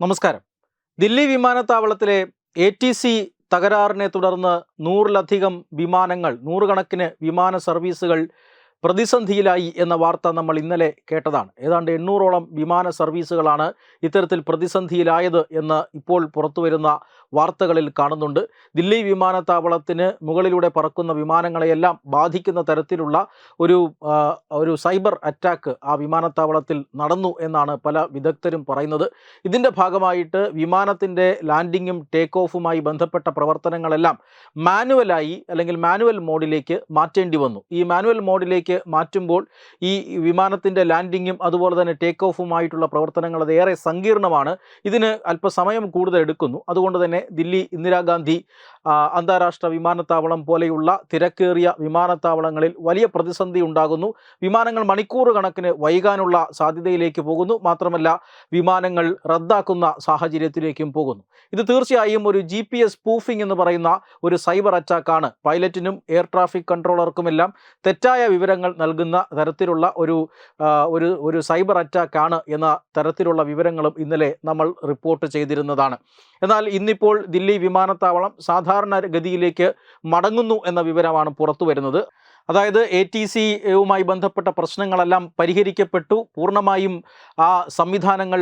നമസ്കാരം. ദില്ലി വിമാനത്താവളത്തിലെ A T C തകരാറിനെ തുടർന്ന് നൂറിലധികം വിമാനങ്ങൾ നൂറുകണക്കിന് വിമാന സർവീസുകൾ പ്രതിസന്ധിയിലായി എന്ന വാർത്ത നമ്മൾ ഇന്നലെ കേട്ടതാണ്. ഏതാണ്ട് എണ്ണൂറോളം വിമാന സർവീസുകളാണ് ഇത്തരത്തിൽ പ്രതിസന്ധിയിലായത് എന്ന് ഇപ്പോൾ പുറത്തുവരുന്ന വാർത്തകളിൽ കാണുന്നുണ്ട്. ദില്ലി വിമാനത്താവളത്തിന് മുകളിലൂടെ പറക്കുന്ന വിമാനങ്ങളെയെല്ലാം ബാധിക്കുന്ന തരത്തിലുള്ള ഒരു ഒരു സൈബർ അറ്റാക്ക് ആ വിമാനത്താവളത്തിൽ നടന്നു എന്നാണ് പല വിദഗ്ധരും പറയുന്നത്. ഇതിന്റെ ഭാഗമായിട്ട് വിമാനത്തിന്റെ ലാൻഡിങ്ങും ടേക്ക് ഓഫുമായി ബന്ധപ്പെട്ട പ്രവർത്തനങ്ങളെല്ലാം മാനുവലായി അല്ലെങ്കിൽ മാനുവൽ മോഡിലേക്ക് മാറ്റേണ്ടി വന്നു. ഈ മാനുവൽ മോഡിലേക്ക് മാറ്റുമ്പോൾ ഈ വിമാനത്തിന്റെ ലാൻഡിങ്ങും അതുപോലെ തന്നെ ടേക്ക് ഓഫുമായിട്ടുള്ള പ്രവർത്തനങ്ങൾ അത് ഏറെ സങ്കീർണമാണ്. ഇതിന് അല്പസമയം കൂടുതൽ എടുക്കുന്നു. അതുകൊണ്ട് തന്നെ ദില്ലി ഇന്ദിരാഗാന്ധി അന്താരാഷ്ട്ര വിമാനത്താവളം പോലെയുള്ള തിരക്കേറിയ വിമാനത്താവളങ്ങളിൽ വലിയ പ്രതിസന്ധി ഉണ്ടാകുന്നു. വിമാനങ്ങൾ മണിക്കൂർ കണക്കിന് വൈകാനുള്ള സാധ്യതയിലേക്ക് പോകുന്നു. മാത്രമല്ല വിമാനങ്ങൾ റദ്ദാക്കുന്ന സാഹചര്യത്തിലേക്കും പോകുന്നു. ഇത് തീർച്ചയായും ഒരു ജി പി എസ് പൂഫിംഗ് എന്ന് പറയുന്ന ഒരു സൈബർ അറ്റാക്കാണ് പൈലറ്റിനും എയർ ട്രാഫിക് കൺട്രോളർക്കുമെല്ലാം തെറ്റായ വിവരങ്ങൾ നൽകുന്ന തരത്തിലുള്ള ഒരു ഒരു ഒരു സൈബർ അറ്റാക്ക് ആണ് എന്ന തരത്തിലുള്ള വിവരങ്ങളും ഇന്നലെ നമ്മൾ റിപ്പോർട്ട് ചെയ്തിരുന്നതാണ്. എന്നാൽ ഇന്നിപ്പോൾ ദില്ലി വിമാനത്താവളം സാധാരണ ഗതിയിലേക്ക് മടങ്ങുന്നു എന്ന വിവരമാണ് പുറത്തു വരുന്നത് അതായത് എ ടി സിയുമായി ബന്ധപ്പെട്ട പ്രശ്നങ്ങളെല്ലാം പരിഹരിക്കപ്പെട്ടു. പൂർണമായും ആ സംവിധാനങ്ങൾ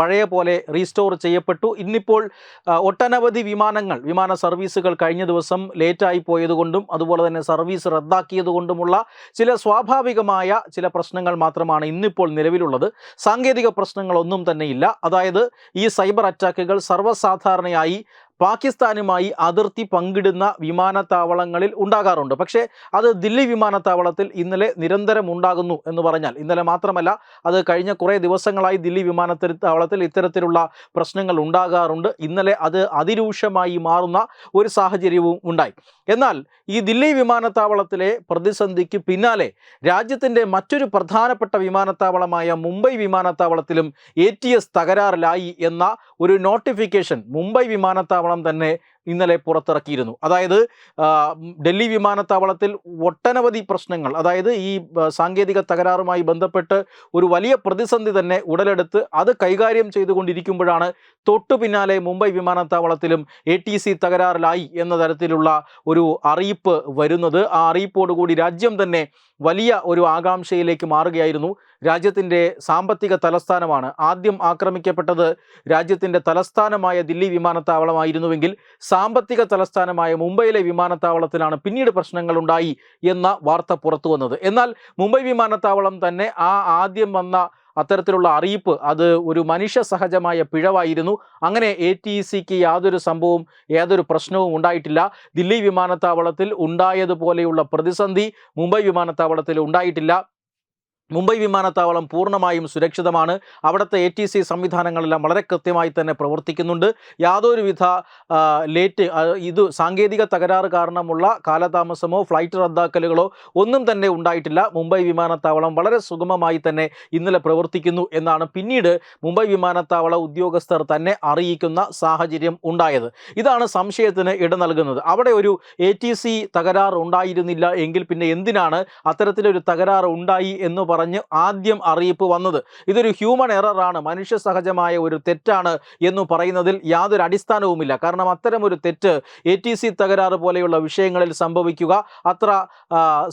പഴയ പോലെ റീസ്റ്റോർ ചെയ്യപ്പെട്ടു. ഇന്നിപ്പോൾ ഒട്ടനവധി വിമാനങ്ങൾ വിമാന സർവീസുകൾ കഴിഞ്ഞ ദിവസം ലേറ്റായി പോയതുകൊണ്ടും അതുപോലെ തന്നെ സർവീസ് റദ്ദാക്കിയതുകൊണ്ടുമുള്ള ചില സ്വാഭാവികമായ ചില പ്രശ്നങ്ങൾ മാത്രമാണ് ഇന്നിപ്പോൾ നിലവിലുള്ളത്. സാങ്കേതിക പ്രശ്നങ്ങളൊന്നും തന്നെ ഇല്ല അതായത് ഈ സൈബർ അറ്റാക്കുകൾ സർവസാധാരണയായി പാകിസ്ഥാനുമായി അതിർത്തി പങ്കിടുന്ന വിമാനത്താവളങ്ങളിൽ ഉണ്ടാകാറുണ്ട്. പക്ഷേ അത് ദില്ലി വിമാനത്താവളത്തിൽ ഇന്നലെ നിരന്തരം ഉണ്ടാകുന്നു എന്ന് പറഞ്ഞാൽ ഇന്നലെ മാത്രമല്ല അത് കഴിഞ്ഞ കുറേ ദിവസങ്ങളായി ദില്ലി വിമാനത്താവളത്തിൽ ഇത്തരത്തിലുള്ള പ്രശ്നങ്ങൾ ഉണ്ടാകാറുണ്ട്. ഇന്നലെ അത് അതിരൂക്ഷമായി മാറുന്ന ഒരു സാഹചര്യവും ഉണ്ടായി. എന്നാൽ ഈ ദില്ലി വിമാനത്താവളത്തിലെ പ്രതിസന്ധിക്ക് പിന്നാലെ രാജ്യത്തിന്റെ മറ്റൊരു പ്രധാനപ്പെട്ട വിമാനത്താവളമായ മുംബൈ വിമാനത്താവളത്തിലും എ തകരാറിലായി എന്ന ഒരു നോട്ടിഫിക്കേഷൻ മുംബൈ വിമാനത്താവളം തന്നെ ഇന്നലെ പുറത്തിറക്കിയിരുന്നു. അതായത് ഡൽഹി വിമാനത്താവളത്തിൽ ഒട്ടനവധി പ്രശ്നങ്ങൾ അതായത് ഈ സാങ്കേതിക തകരാറുമായി ബന്ധപ്പെട്ട് ഒരു വലിയ പ്രതിസന്ധി തന്നെ ഉടലെടുത്ത് അത് കൈകാര്യം ചെയ്തുകൊണ്ടിരിക്കുമ്പോഴാണ് തൊട്ടു പിന്നാലെ മുംബൈ വിമാനത്താവളത്തിലും എ ടി സി തകരാറിലായി എന്ന തരത്തിലുള്ള ഒരു അറിയിപ്പ് വരുന്നത്. ആ അറിയിപ്പോടുകൂടി രാജ്യം തന്നെ വലിയ ഒരു ആകാംക്ഷയിലേക്ക് മാറുകയായിരുന്നു. രാജ്യത്തിന്റെ സാമ്പത്തിക തലസ്ഥാനമാണ്. ആദ്യം ആക്രമിക്കപ്പെട്ടത് രാജ്യത്തിന്റെ തലസ്ഥാനമായ ദില്ലി വിമാനത്താവളമായിരുന്നുവെങ്കിൽ സാമ്പത്തിക തലസ്ഥാനമായ മുംബൈയിലെ വിമാനത്താവളത്തിലാണ് പിന്നീട് പ്രശ്നങ്ങൾ ഉണ്ടായി എന്ന വാർത്ത പുറത്തു വന്നത്. എന്നാൽ മുംബൈ വിമാനത്താവളം തന്നെ ആ ആദ്യം വന്ന അത്തരത്തിലുള്ള അറിയിപ്പ് അത് ഒരു മനുഷ്യ സഹജമായ പിഴവായിരുന്നു. അങ്ങനെ എ ടി സിക്ക് യാതൊരു സംഭവവും യാതൊരു പ്രശ്നവും ഉണ്ടായിട്ടില്ല. ദില്ലി വിമാനത്താവളത്തിൽ ഉണ്ടായതുപോലെയുള്ള പ്രതിസന്ധി മുംബൈ വിമാനത്താവളത്തിൽ ഉണ്ടായിട്ടില്ല. മുംബൈ വിമാനത്താവളം പൂർണമായും സുരക്ഷിതമാണ്. അവിടുത്തെ എ ടി സി സംവിധാനങ്ങളെല്ലാം വളരെ കൃത്യമായി തന്നെ പ്രവർത്തിക്കുന്നുണ്ട്. യാതൊരുവിധ ലേറ്റ് ഇത് സാങ്കേതിക തകരാറ് കാരണമുള്ള കാലതാമസമോ ഫ്ലൈറ്റ് റദ്ദാക്കലുകളോ ഒന്നും തന്നെ ഉണ്ടായിട്ടില്ല. മുംബൈ വിമാനത്താവളം വളരെ സുഗമമായി തന്നെ ഇന്നലെ പ്രവർത്തിക്കുന്നു എന്നാണ് പിന്നീട് മുംബൈ വിമാനത്താവള ഉദ്യോഗസ്ഥർ തന്നെ അറിയിക്കുന്ന സാഹചര്യം ഉണ്ടായത്. ഇതാണ് സംശയത്തിന് ഇട നൽകുന്നത്. അവിടെ ഒരു എ ടി സി തകരാറ് ഉണ്ടായിരുന്നില്ല എങ്കിൽ പിന്നെ എന്തിനാണ് അത്തരത്തിലൊരു തകരാറ് ഉണ്ടായി എന്ന് പറഞ്ഞ് ആദ്യം അറിയിപ്പ് വന്നത്. ഇതൊരു ഹ്യൂമൻ എററാണ് മനുഷ്യ സഹജമായ ഒരു തെറ്റാണ് എന്ന് പറയുന്നതിൽ യാതൊരു അടിസ്ഥാനവുമില്ല. കാരണം അത്തരം ഒരു തെറ്റ് എ ടി സി തകരാറ് പോലെയുള്ള വിഷയങ്ങളിൽ സംഭവിക്കുക അത്ര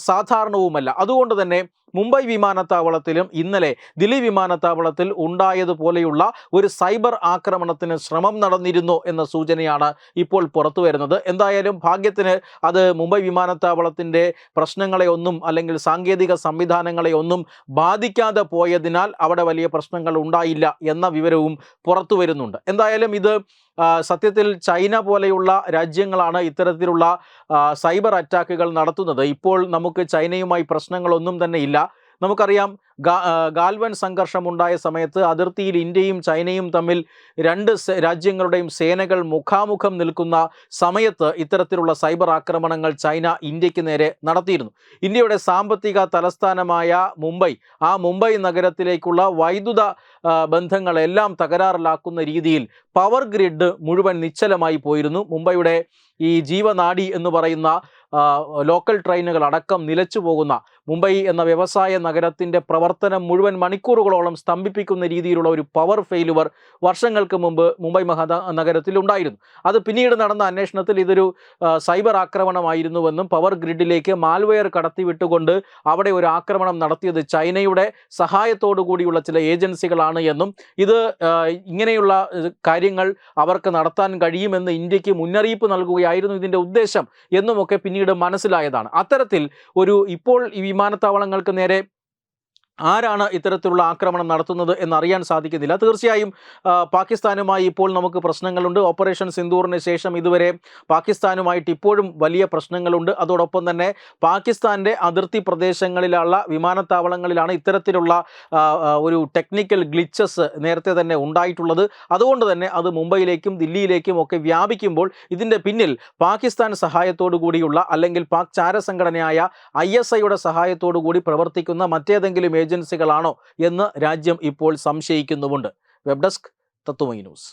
സാധാരണവുമല്ല. അതുകൊണ്ട് തന്നെ മുംബൈ വിമാനത്താവളത്തിലും ഇന്നലെ ദില്ലി വിമാനത്താവളത്തിൽ ഉണ്ടായതുപോലെയുള്ള ഒരു സൈബർ ആക്രമണത്തിന് ശ്രമം നടന്നിരുന്നു എന്ന സൂചനയാണ് ഇപ്പോൾ പുറത്തു വരുന്നത്. എന്തായാലും ഭാഗ്യത്തിന് അത് മുംബൈ വിമാനത്താവളത്തിന്റെ പ്രശ്നങ്ങളെ ഒന്നും അല്ലെങ്കിൽ സാങ്കേതിക സംവിധാനങ്ങളെ ഒന്നും ബാധിക്കാതെ പോയതിനാൽ അവിടെ വലിയ പ്രശ്നങ്ങൾ ഉണ്ടായില്ല എന്ന വിവരവും പുറത്തു വരുന്നുണ്ട്. എന്തായാലും ഇത് സത്യത്തിൽ ചൈന പോലെയുള്ള രാജ്യങ്ങളാണ് ഇത്തരത്തിലുള്ള സൈബർ അറ്റാക്കുകൾ നടത്തുന്നത്. ഇപ്പോൾ നമുക്ക് ചൈനയുമായി പ്രശ്നങ്ങളൊന്നും തന്നെ ഇല്ല. നമുക്കറിയാം ഗാൽവൻ സംഘർഷം ഉണ്ടായ സമയത്ത് അതിർത്തിയിൽ ഇന്ത്യയും ചൈനയും തമ്മിൽ രണ്ട് രാജ്യങ്ങളുടെയും സേനകൾ മുഖാമുഖം നിൽക്കുന്ന സമയത്ത് ഇത്തരത്തിലുള്ള സൈബർ ആക്രമണങ്ങൾ ചൈന ഇന്ത്യയ്ക്ക് നേരെ നടത്തിയിരുന്നു. ഇന്ത്യയുടെ സാമ്പത്തിക തലസ്ഥാനമായ മുംബൈ ആ മുംബൈ നഗരത്തിലേക്കുള്ള വൈദ്യുത ബന്ധങ്ങളെല്ലാം തകരാറിലാക്കുന്ന രീതിയിൽ പവർ ഗ്രിഡ് മുഴുവൻ നിശ്ചലമായി പോയിരുന്നു. മുംബൈയുടെ ഈ ജീവനാടി എന്ന് പറയുന്ന ലോക്കൽ ട്രെയിനുകൾ അടക്കം നിലച്ചു പോകുന്ന മുംബൈ എന്ന വ്യവസായ നഗരത്തിന്റെ പ്രവർത്തനം മുഴുവൻ മണിക്കൂറുകളോളം സ്തംഭിപ്പിക്കുന്ന രീതിയിലുള്ള ഒരു പവർ ഫെയിലുവർ വർഷങ്ങൾക്ക് മുമ്പ് മുംബൈ മഹാ നഗരത്തിൽ ഉണ്ടായിരുന്നു. അത് പിന്നീട് നടന്ന അന്വേഷണത്തിൽ ഇതൊരു സൈബർ ആക്രമണമായിരുന്നുവെന്നും പവർ ഗ്രിഡിലേക്ക് മാൽവെയർ കടത്തിവിട്ടുകൊണ്ട് അവിടെ ഒരു ആക്രമണം നടത്തിയത് ചൈനയുടെ സഹായത്തോടു കൂടിയുള്ള ചില ഏജൻസികളാണ് എന്നും ഇത് ഇങ്ങനെയുള്ള കാര്യങ്ങൾ അവർക്ക് നടത്താൻ കഴിയുമെന്ന് ഇന്ത്യയ്ക്ക് മുന്നറിയിപ്പ് നൽകുകയായിരുന്നു ഇതിന്റെ ഉദ്ദേശം എന്നുമൊക്കെ പിന്നീട് മനസ്സിലായതാണ്. അത്തരത്തിൽ ഒരു ഇപ്പോൾ ഈ വിമാനത്താവളങ്ങൾക്ക് നേരെ ആരാണ് ഇത്തരത്തിലുള്ള ആക്രമണം നടത്തുന്നത് എന്നറിയാൻ സാധിക്കുന്നില്ല. തീർച്ചയായും പാകിസ്ഥാനുമായി ഇപ്പോൾ നമുക്ക് പ്രശ്നങ്ങളുണ്ട്. ഓപ്പറേഷൻ സിന്ദൂറിന് ശേഷം ഇതുവരെ പാകിസ്ഥാനുമായിട്ട് ഇപ്പോഴും വലിയ പ്രശ്നങ്ങളുണ്ട്. അതോടൊപ്പം തന്നെ പാകിസ്ഥാന്റെ അതിർത്തി പ്രദേശങ്ങളിലുള്ള വിമാനത്താവളങ്ങളിലാണ് ഇത്തരത്തിലുള്ള ഒരു ടെക്നിക്കൽ ഗ്ലിച്ചസ് നേരത്തെ തന്നെ ഉണ്ടായിട്ടുള്ളത്. അതുകൊണ്ട് തന്നെ അത് മുംബൈയിലേക്കും ദില്ലിയിലേക്കും ഒക്കെ വ്യാപിക്കുമ്പോൾ ഇതിന്റെ പിന്നിൽ പാകിസ്ഥാൻ സഹായത്തോടു കൂടിയുള്ള അല്ലെങ്കിൽ പാക് ചാരസംഘടനയായ ഐ എസ് ഐയുടെ സഹായത്തോടു കൂടി പ്രവർത്തിക്കുന്ന മറ്റേതെങ്കിലും ഏജൻസികളാണോ എന്ന് രാജ്യം ഇപ്പോൾ സംശയിക്കുന്നുമുണ്ട്. Web desk Tatwamayi news